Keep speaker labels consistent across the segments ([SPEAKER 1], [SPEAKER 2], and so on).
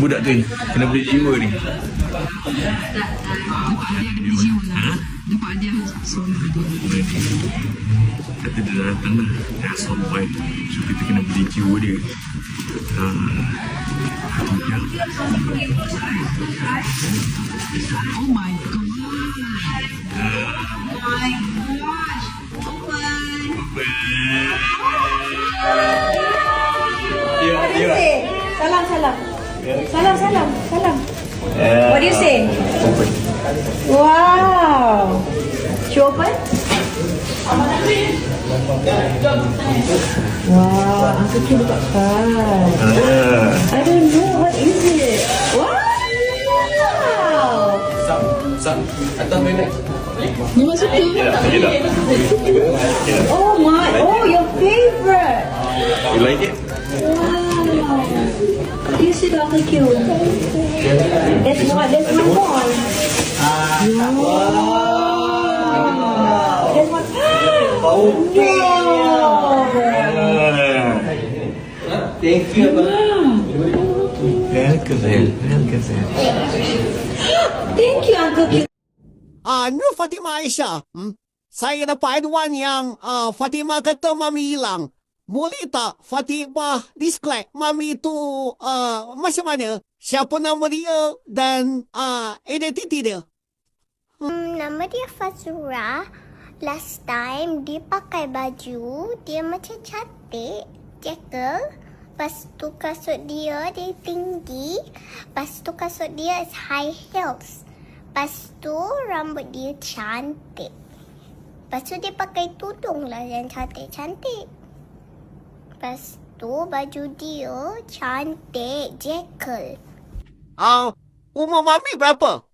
[SPEAKER 1] Budak tu ni kena beli jiwa ni.
[SPEAKER 2] Nampak dia ada jiwa lah. Nampak dia seronok dia.
[SPEAKER 1] Kata dia dah datang lah. Dah sampai. So kita kena beli jiwa dia. Ha. Dia.
[SPEAKER 2] Oh my god.
[SPEAKER 1] Ya,
[SPEAKER 3] What do you say? Salam, salam. Salam, salam, salam. What do you say?
[SPEAKER 1] Open.
[SPEAKER 3] Wow. Should open? Wow, Uncle Kim got card.
[SPEAKER 1] Ah.
[SPEAKER 3] I don't know what is it. Wow.
[SPEAKER 2] Ni masuk tu.
[SPEAKER 3] Oh my, oh your favorite.
[SPEAKER 1] You like it?
[SPEAKER 3] Wow. You see Uncle Kim. There's one, there's one more. Wow. There's one. Wow.
[SPEAKER 4] Thank you.
[SPEAKER 1] Welcome, welcome,
[SPEAKER 3] Thank you, Uncle Kim.
[SPEAKER 5] Ah, Nur Fatimah Aisyah. Hmm? Saya dapat aduan yang ah, Fatimah kata Mami hilang. Boleh tak Fatimah describe Mami itu ah, macam mana? Siapa nama dia dan ah, identiti dia?
[SPEAKER 6] Hmm, nama dia Fazura. Last time dia pakai baju, dia macam cantik, jackal. Lepas tu kasut dia, dia tinggi. Lepas tu kasut dia is high heels. Lepas tu rambut dia cantik. Lepas tu dia pakai tudung lah yang cantik-cantik. Lepas tu baju dia cantik, jackal.
[SPEAKER 5] Ah, umur Mami berapa?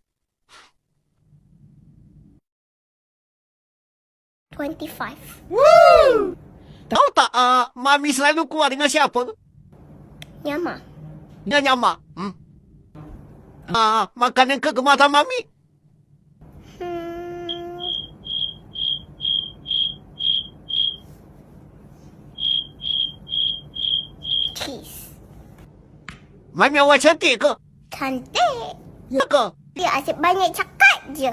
[SPEAKER 6] 25.
[SPEAKER 5] Tahu tak ah, Mami selalu keluar dengan siapa?
[SPEAKER 6] Nyama.
[SPEAKER 5] Dengan Nyama. Hmm? Ah, makanan kegemaran Mami?
[SPEAKER 6] Cheese.
[SPEAKER 5] Mami awak cantik ke?
[SPEAKER 6] Cantik.
[SPEAKER 5] Ya ke?
[SPEAKER 6] Dia asyik banyak cakap je.